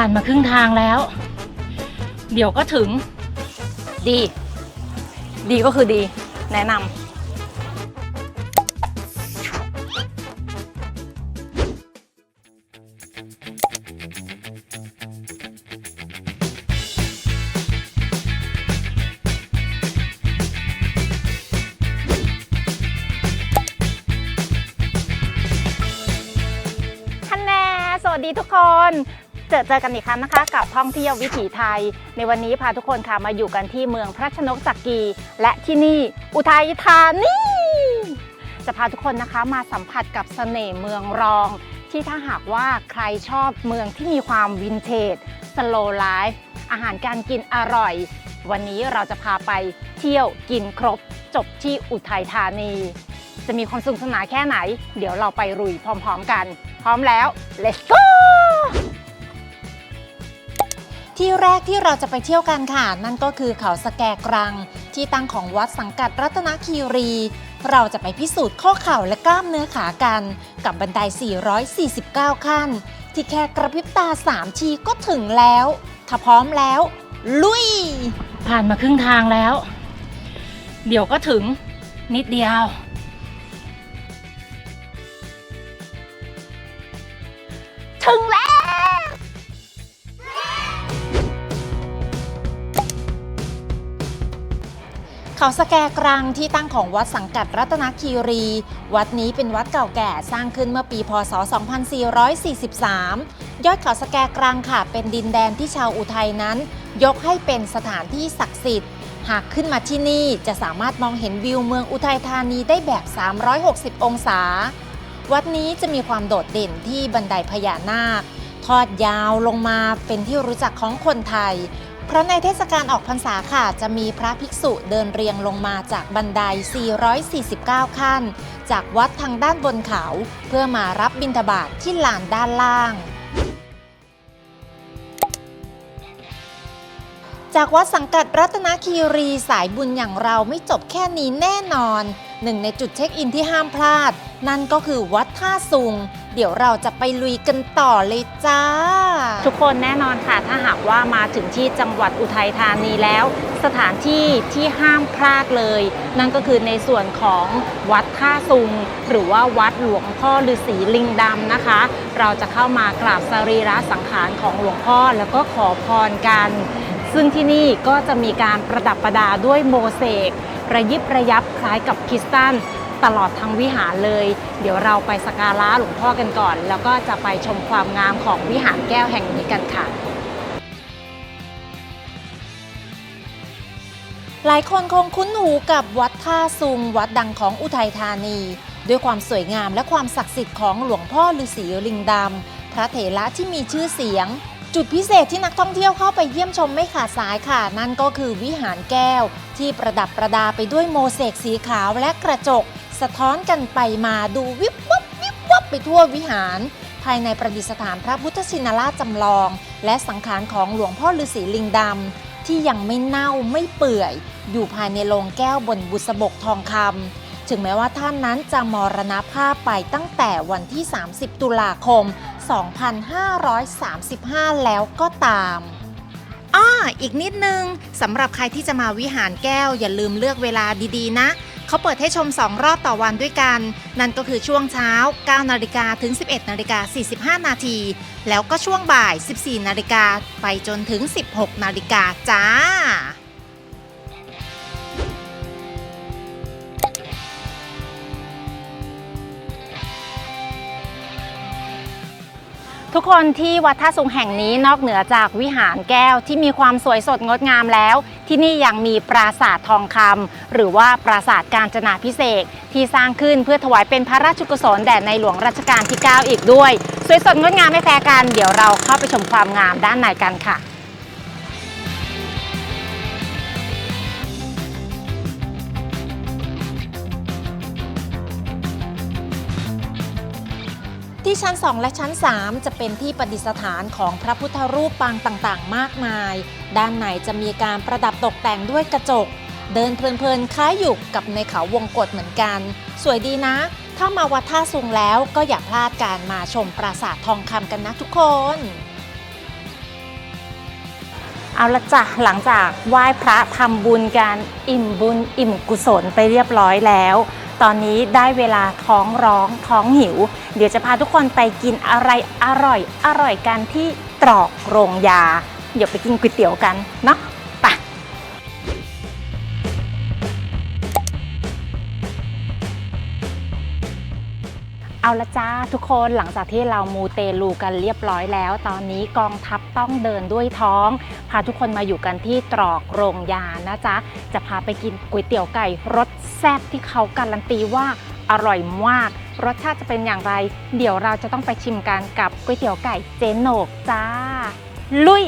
ผ่านมาครึ่งทางแล้ว เดี๋ยวก็ถึง ดี ดีก็คือดี แนะนำท่านนสวัสดีทุกคน เจอเจอกันอีกครั้งนะคะ กับท่องเที่ยววิถีไทย ในวันนี้พาทุกคนค่ะมาอยู่กันที่เมืองพระชนกจักรีและที่นี่อุทัยธานีจะพาทุกคนนะคะมาสัมผัสกับเสน่ห์เมืองรอง ที่ถ้าหากว่าใครชอบเมืองที่มีความวินเทจสโลไลฟ์อาหารการกินอร่อย วันนี้เราจะพาไปเที่ยวกินครบ จบที่อุทัยธานี จะมีความสนุกสนานแค่ไหน เดี๋ยวเราไปรุยพร้อมๆกัน พร้อมแล้ว let's go ที่แรกที่เราจะไปเที่ยวกันค่ะ นั่นก็คือเขาสแกกรัง ที่ตั้งของวัดสังกัดรัตนคีรี เราจะไปพิสูจน์ข้อเข่าและกล้ามเนื้อขากัน กับบันได 449 ขั้น ที่แค่กระพริบตา 3 ทีก็ถึงแล้ว ถ้าพร้อมแล้ว ลุย ผ่านมาครึ่งทางแล้ว เดี๋ยวก็ถึงนิดเดียว ถึงแล้ว เขาสแกกรังที่ตั้งของวัดสังกัดรัตนคีรี วัดนี้เป็นวัดเก่าแก่สร้างขึ้นเมื่อปีพศ 2443 ยอดเขาสแกกรังค่ะ เป็นดินแดนที่ชาวอุทัยนั้น ยกให้เป็นสถานที่ศักดิ์สิทธิ์ หากขึ้นมาที่นี่จะสามารถมองเห็นวิวเมืองอุทัยธานีได้แบบ 360 องศา วัดนี้จะมีความโดดเด่นที่บันไดพญานาค ทอดยาวลงมาเป็นที่รู้จักของคนไทย เพราะในเทศกาลออกพรรษาค่ะ จะมีพระภิกษุเดินเรียงลงมาจากบันได 449 ขั้น จากวัดทางด้านบนเขา เพื่อมารับบิณฑบาตทที่ลานด้านล่าง จากวัดสังกัดรัตนคีรีสายบุญอย่างเราไม่จบแค่นี้แน่นอน หนึ่งในจุดเช็คอินที่ห้ามพลาด นั่นก็คือวัดท่าซุง เดี๋ยวเราจะไปลุยกันต่อเลยจ้า ทุกคนแน่นอนค่ะถ้าหากว่ามาถึงที่จังหวัดอุทัยธานีแล้ว สถานที่ที่ห้ามพลาดเลย นั่นก็คือในส่วนของวัดท่าซุง หรือว่าวัดหลวงพ่อฤาษีลิงดำนะคะ เราจะเข้ามากราบสรีระสังขารของหลวงพ่อแล้วก็ขอพรกัน ซึ่งที่นี่ก็จะมีการประดับประดาด้วยโมเสกระยิบระยับคล้ายกับคริสตัล ตลอดทั้งวิหารเลย เดี๋ยวเราไปสักการะหลวงพ่อกันก่อน แล้วก็จะไปชมความงามของวิหารแก้วแห่งนี้กันค่ะ หลายคนคงคุ้นหูกับวัดท่าซุงวัดดังของอุทัยธานี ด้วยความสวยงามและความศักดิ์สิทธิ์ของหลวงพ่อฤาษีลิงดำพระเถระที่มีชื่อเสียงจุดพิเศษที่นักท่องเที่ยวเข้าไปเยี่ยมชมไม่ขาดสายค่ะ นั่นก็คือวิหารแก้ว ที่ประดับประดาไปด้วยโมเสกสีขาวและกระจก สะท้อนกันไปมาดูวิบวับวิบวับไปทั่ววิหาร ภายในประดิษฐานพระพุทธชินราชจำลอง และสังขารของหลวงพ่อฤาษีลิงดำที่ยังไม่เน่าไม่เปื่อย อยู่ภายในโลงแก้วบนบุษบกทองคำถึงแม้ว่าท่านนั้นจะมรณภาพไปตั้งแต่วันที่ 30 ตุลาคม 2535 แล้วก็ตามอ้ออีกนิดนึงสำหรับใครที่จะมาวิหารแก้วอย่าลืมเลือกเวลาดีๆ นะ เขาเปิดให้ชม 2 รอบต่อวันด้วยกัน นั่นก็คือช่วงเช้า 9 นาฬิกาถึง 11 นาฬิกา 45 นาที แล้วก็ช่วงบ่าย 14 นาฬิกาไปจนถึง 16 นาฬิกาจ้าทุกคนที่วัดท่าสุงแห่งนี้นอกเหนือจากวิหารแก้วที่มีความสวยสดงดงามแล้ว ที่นี่ยังมีปราสาททองคำหรือว่าปราสาทการจนาพิเศษที่สร้างขึ้นเพื่อถวายเป็นพระราชกุศลแด่ในหลวงรัชกาลที่ 9 อีกด้วย สวยสดงดงามไม่แพ้กัน เดี๋ยวเราเข้าไปชมความงามด้านในกันค่ะ ที่ชั้น 2 และชั้น 3 จะเป็นที่ประดิษฐานของพระพุทธรูปปางต่างๆ มากมาย ด้านในจะมีการประดับตกแต่งด้วยกระจก เดินเพลินๆ คล้ายอยู่กับในเขาวงกฏเหมือนกัน สวยดีนะ ถ้ามาวัดท่าซุงแล้วก็อย่าพลาดการมาชมปราสาททองคำกันนะทุกคน เอาละจ้ะหลังจากไหว้พระทำบุญการอิ่มบุญอิ่มกุศลไปเรียบร้อยแล้ว ตอนนี้ได้เวลาท้องร้องท้องหิว เดี๋ยวจะพาทุกคนไปกินอะไรอร่อยอร่อยกันที่ตรอกโรงยา เดี๋ยวไปกินก๋วยเตี๋ยวกันเนาะ เอาละจ้าทุกคนหลังจากที่เรามูเตลูกันเรียบร้อยแล้ว ตอนนี้กองทัพต้องเดินด้วยท้อง พาทุกคนมาอยู่กันที่ตรอกโรงยานะจ๊ะ จะพาไปกินก๋วยเตี๋ยวไก่รสแซ่บที่เขาการันตีว่าอร่อยมาก รสชาติจะเป็นอย่างไร เดี๋ยวเราจะต้องไปชิมกันกับก๋วยเตี๋ยวไก่เจนโหนกจ้า ลุย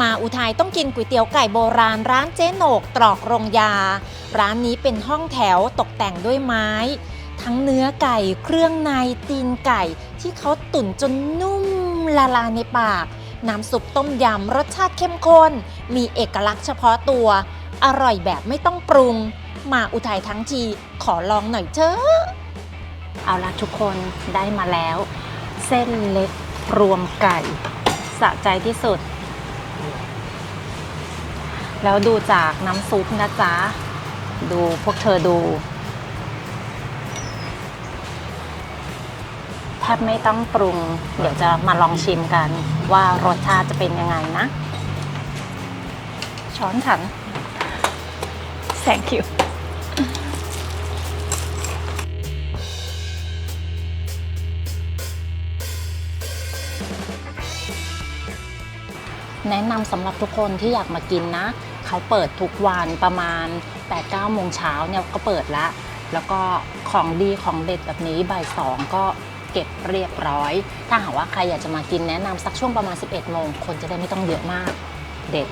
มาอุทัยต้องกินก๋วยเตี๋ยวไก่โบราณร้านเจ๊โหนกตรอกโรงยา ร้านนี้เป็นห้องแถวตกแต่งด้วยไม้ ทั้งเนื้อไก่เครื่องในตีนไก่ ที่เขาตุ๋นจนนุ่มละลายในปาก น้ำซุปต้มยำรสชาติเข้มข้น มีเอกลักษณ์เฉพาะตัว อร่อยแบบไม่ต้องปรุง มาอุทัยทั้งทีขอลองหน่อยเถอะเอาละทุกคนได้มาแล้ว เส้นเล็กรวมไก่ สะใจที่สุด แล้วดูจากน้ำซุปนะจ๊ะ ดูพวกเธอดู แทบไม่ต้องปรุง เดี๋ยวจะมาลองชิมกันว่ารสชาติจะเป็นยังไงนะ ช้อนฉัน thank you แนะนำสำหรับทุกคนที่อยากมากินนะ เขาเปิดทุกวันประมาณ8-9โมงเช้าเนี่ยก็เปิดแล้วแล้วก็ของดีของเด็ดแบบนี้บ่ายสองก็เก็บเรียบร้อย ถ้าหากว่าใครอยากจะมากินแนะนำสักช่วงประมาณ 11โมงคนจะได้ไม่ต้องเยอะมากเด็ด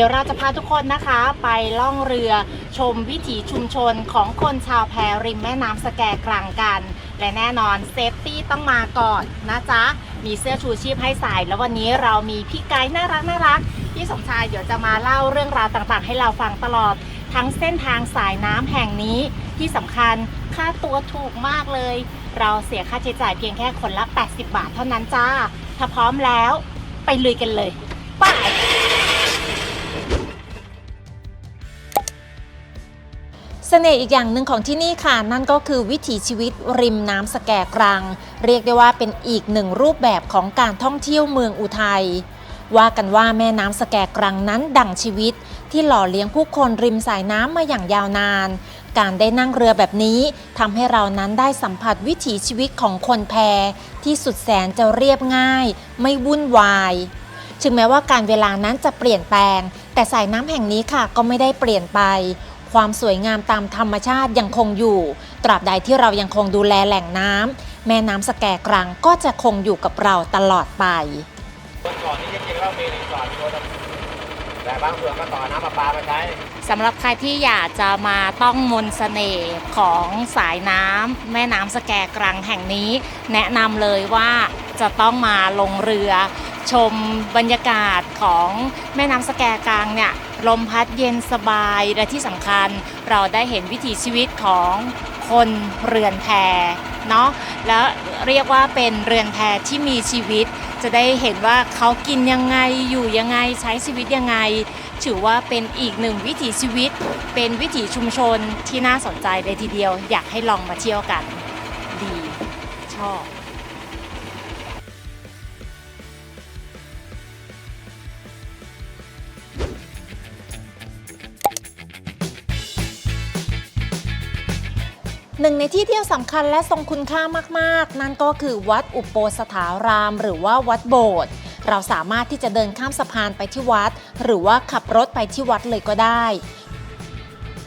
ดี๋ยวเราจะพาทุกคนนะคะไปล่องเรือชมวิถีชุมชนของคนชาวแพริมแม่น้ำสแกกลางกัน และแน่นอนเซฟตี้ต้องมาก่อนนะจ๊ะ มีเสื้อชูชีพให้ใส่แล้ววันนี้เรามีพี่ไกด์น่ารักน่ารักพี่สมชายเดี๋ยวจะมาเล่าเรื่องราวต่างๆ ให้เราฟังตลอด ทั้งเส้นทางสายน้ำแห่งนี้ที่สำคัญค่าตัวถูกมากเลย เราเสียค่าใช้จ่ายเพียงแค่คนละ 80 บาทเท่านั้นจ้า ถ้าพร้อมแล้วไปลุยกันเลยไป สน่ห์อีกอย่างหนึ่งของที่นี่ค่ะ นั่นก็คือวิถีชีวิตริมน้ำสแกกรัง เรียกได้ว่าเป็นอีกหนึ่งรูปแบบของการท่องเที่ยวเมืองอุทัยว่ากันว่าแม่น้ำสแกกรังนั้นดั่งชีวิต ที่หล่อเลี้ยงผู้คนริมสายน้ำมาอย่างยาวนาน การได้นั่งเรือแบบนี้ทำให้เรานั้นได้สัมผัสวิถีชีวิตของคนแพที่สุดแสนจะเรียบง่าย ไม่วุ่นวายถึงแม้ว่าการเวลานั้นจะเปลี่ยนแปลง แต่สายน้ำแห่งนี้ค่ะก็ไม่ได้เปลี่ยนไป ความสวยงามตามธรรมชาติยังคงอยู่ ตราบใดที่เรายังคงดูแลแหล่งน้ำแม่น้ำสแกกรังก็จะคงอยู่กับเราตลอดไปก่อนที่จะกินเหล้ามีรีสอร์ทโดนแต่บางส่วนก็ต่อน้ำประปามาใช้สำหรับใครที่อยากจะมาต้องมนต์เสน่ห์ของสายน้ำแม่น้ำสแกกรังแห่งนี้ แนะนำเลยว่าจะต้องมาลงเรือ ชมบรรยากาศของแม่น้ำสแกกรังเนี่ย ลมพัดเย็นสบายและที่สำคัญเราได้เห็นวิถีชีวิตของคนเรือนแพเนาะแล้วเรียกว่าเป็นเรือนแพที่มีชีวิต จะได้เห็นว่าเขากินยังไงอยู่ยังไงใช้ชีวิตยังไง ถือว่าเป็นอีกหนึ่งวิถีชีวิต เป็นวิถีชุมชนที่น่าสนใจเลยทีเดียว อยากให้ลองมาเที่ยวกัน ดี ชอบ หนึ่งในที่เที่ยวสำคัญและทรงคุณค่ามาก ๆ นั่นก็คือวัดอุปโปสถาราม หรือว่าวัดโบสถ์เราสามารถที่จะเดินข้ามสะพานไปที่วัด หรือว่าขับรถไปที่วัดเลยก็ได้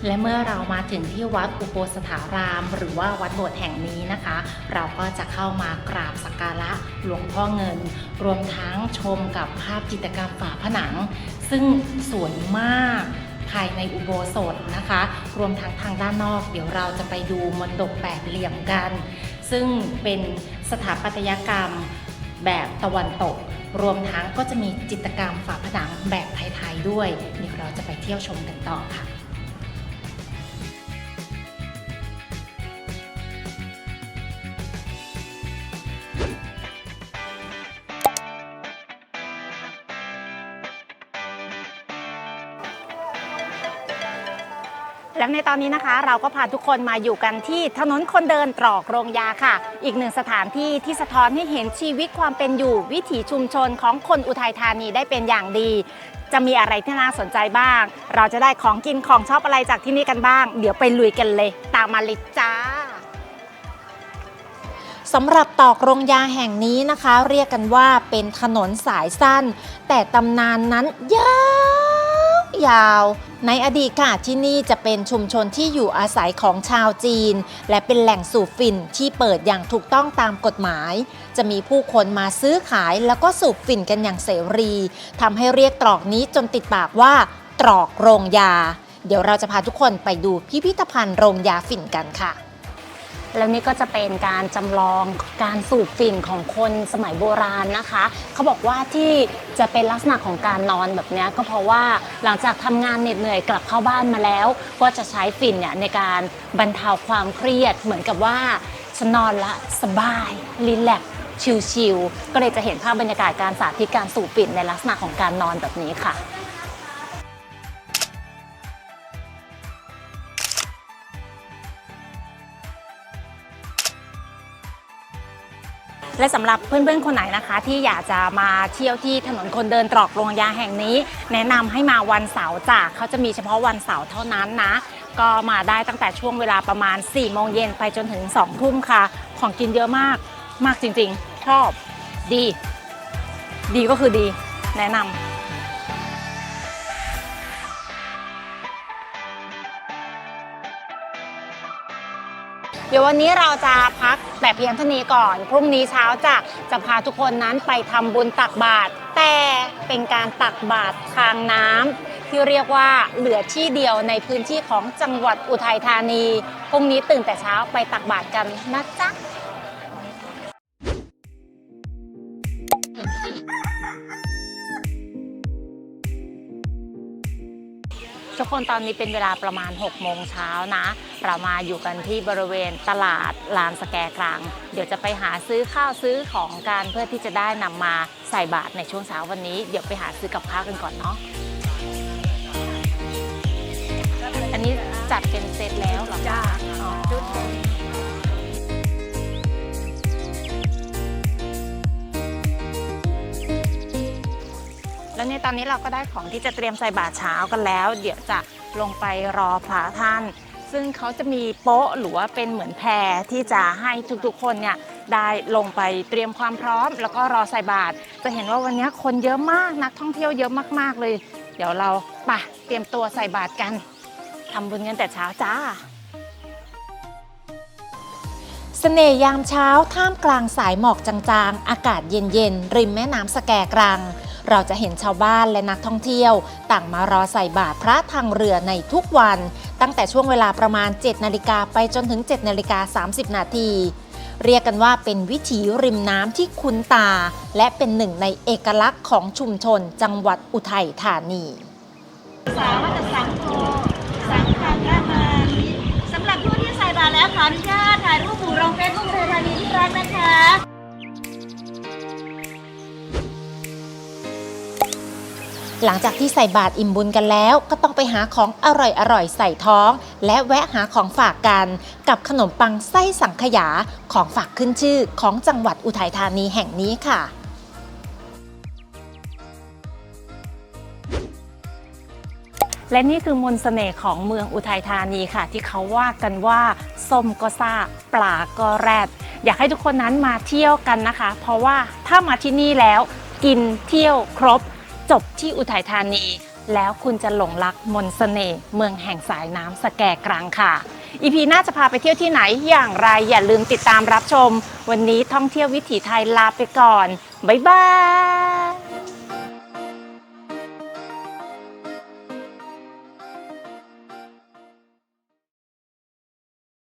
และเมื่อเรามาถึงที่วัดอุโปสถาราม หรือว่าวัดโบสถ์แห่งนี้นะคะ เราก็จะเข้ามากราบสักการะหลวงพ่อเงิน รวมทั้งชมกับภาพจิตรกรรมฝาผนัง ซึ่งสวยมาก ภายในอุโบสถนะคะ รวมทั้งทางด้านนอก เดี๋ยวเราจะไปดูมณฑปแปดเหลี่ยมกัน ซึ่งเป็นสถาปัตยกรรมแบบตะวันตก รวมทั้งก็จะมีจิตรกรรมฝาผนังแบบไทยๆด้วยเดี๋ยวเราจะไปเที่ยวชมกันต่อค่ะ และในตอนนี้นะคะเราก็พาทุกคนมาอยู่กันที่ถนนคนเดินตรอกโรงยาค่ะ อีกหนึ่งสถานที่ที่สะท้อนให้เห็นชีวิตความเป็นอยู่วิถีชุมชนของคนอุทัยธานีได้เป็นอย่างดี จะมีอะไรที่น่าสนใจบ้าง เราจะได้ของกินของชอบอะไรจากที่นี่กันบ้าง เดี๋ยวไปลุยกันเลย ตามมาเลยจ้าสำหรับตอกโรงยาแห่งนี้นะคะ เรียกกันว่าเป็นถนนสายสั้น แต่ตำนานนั้นยาว ยาว ในอดีตค่ะที่นี่จะเป็นชุมชนที่อยู่อาศัยของชาวจีน และเป็นแหล่งสูบฝิ่นที่เปิดอย่างถูกต้องตามกฎหมาย จะมีผู้คนมาซื้อขายแล้วก็สูบฝิ่นกันอย่างเสรีทำให้เรียกตรอกนี้จนติดปากว่าตรอกโรงยา เดี๋ยวเราจะพาทุกคนไปดูพิพิธภัณฑ์โรงยาฝิ่นกันค่ะ แล้วนี่ก็จะเป็นการจำลองการสูบฝิ่นของคนสมัยโบราณนะคะ เขาบอกว่าที่จะเป็นลักษณะของการนอนแบบนี้ก็เพราะว่าหลังจากทำงานเหน็ดเหนื่อยกลับเข้าบ้านมาแล้ว ก็จะใช้ฝิ่นเนี่ยในการบรรเทาความเครียด เหมือนกับว่าฉันนอนละสบายรีแลกชิลๆก็เลยจะเห็นภาพบรรยากาศการสาธิตการสูบฝิ่นในลักษณะของการนอนแบบนี้ค่ะ และสำหรับเพื่อนๆคนไหนนะคะ ที่อยากจะมาเที่ยวที่ถนนคนเดินตรอกโรงยาแห่งนี้ แนะนำให้มาวันเสาร์จ้ะเขาจะมีเฉพาะวันเสาร์เท่านั้นนะ ก็มาได้ตั้งแต่ช่วงเวลาประมาณ4โมงเย็นไปจนถึง2ทุ่มค่ะ ของกินเยอะมากมากจริงๆ ชอบดี ดีก็คือดี แนะนำ เดี๋ยววันนี้เราจะพักแต่เพียงเท่านี้ก่อน พรุ่งนี้เช้าจะจะพาทุกคนนั้นไปทำบุญตักบาตรแต่เป็นการตักบาตรทางน้ำที่เรียกว่าเหลือที่เดียวในพื้นที่ของจังหวัดอุทัยธานี พรุ่งนี้ตื่นแต่เช้าไปตักบาตรกันนะจ๊ะทุกคนตอนนี้เป็นเวลาประมาณ6โมงเช้านะ เรามาอยู่กันที่บริเวณตลาดลานสแกกลาง เดี๋ยวจะไปหาซื้อข้าวซื้อของกันเพื่อที่จะได้นำมาใส่บาตรในช่วงเช้าวันนี้ เดี๋ยวไปหาซื้อกับข้าวกันก่อนเนาะอันนี้จัดเป็นเซตแล้วเหรอจ้าอ๋อแล้วเนี่ยตอนนี้เราก็ได้ของที่จะเตรียมใส่บาตรเช้ากันแล้ว เดี๋ยวจะลงไปรอพระท่าน ซึ่งเขาจะมีโป๊ะหรือว่าเป็นเหมือนแพรที่จะให้ทุกๆคนเนี่ยได้ลงไปเตรียมความพร้อม แล้วก็รอใส่บาตรจะเห็นว่าวันนี้คนเยอะมากนักท่องเที่ยวเยอะมากๆเลย เดี๋ยวเราไปเตรียมตัวใส่บาตรกันทำบุญกันแต่เช้าจ้าเสน่ห์ยามเช้าท่ามกลางสายหมอกจางๆ อากาศเย็นๆ ริมแม่น้ำสแกกรัง เราจะเห็นชาวบ้านและนักท่องเที่ยว ต่างมารอใส่บาตรพระทางเรือในทุกวัน ตั้งแต่ช่วงเวลาประมาณ 7 นาฬิกาไปจนถึง 7 นาฬิกา 30 นาทีเรียกกันว่าเป็นวิถีริมน้ำที่คุ้นตา และเป็นหนึ่งในเอกลักษณ์ของชุมชนจังหวัดอุทัยธานีสามาจากสังโฆสังฆังรามานิสำหรับผู้ที่ใส่บาตรแล้วขออนุญาตถ่ายรูปหมู่รองเฟซบุ๊กเทธานีที่รักนะคะ หลังจากที่ใส่บาตรอิ่มบุญกันแล้ว ก็ต้องไปหาของอร่อยๆใส่ท้อง และแวะหาของฝากกัน กับขนมปังไส้สังขยาของฝากขึ้นชื่อของจังหวัดอุทัยธานีแห่งนี้ค่ะและนี่คือมนต์เสน่ห์ของเมืองอุทัยธานีค่ะ ที่เขาว่ากันว่าส้มก็ซ่าปลาก็แรด อยากให้ทุกคนนั้นมาเที่ยวกันนะคะ เพราะว่าถ้ามาที่นี่แล้วกินเที่ยวครบ จบที่อุทัยธานี แล้วคุณจะหลงรักมนสเสน่ห์เมืองแห่งสายน้ำสแกกรังค่ะ อีพีหน้าจะพาไปเที่ยวที่ไหนอย่างไรอย่าลืมติดตามรับชม วันนี้ท่องเที่ยววิถีไทยลาไปก่อน บ๊ายบาย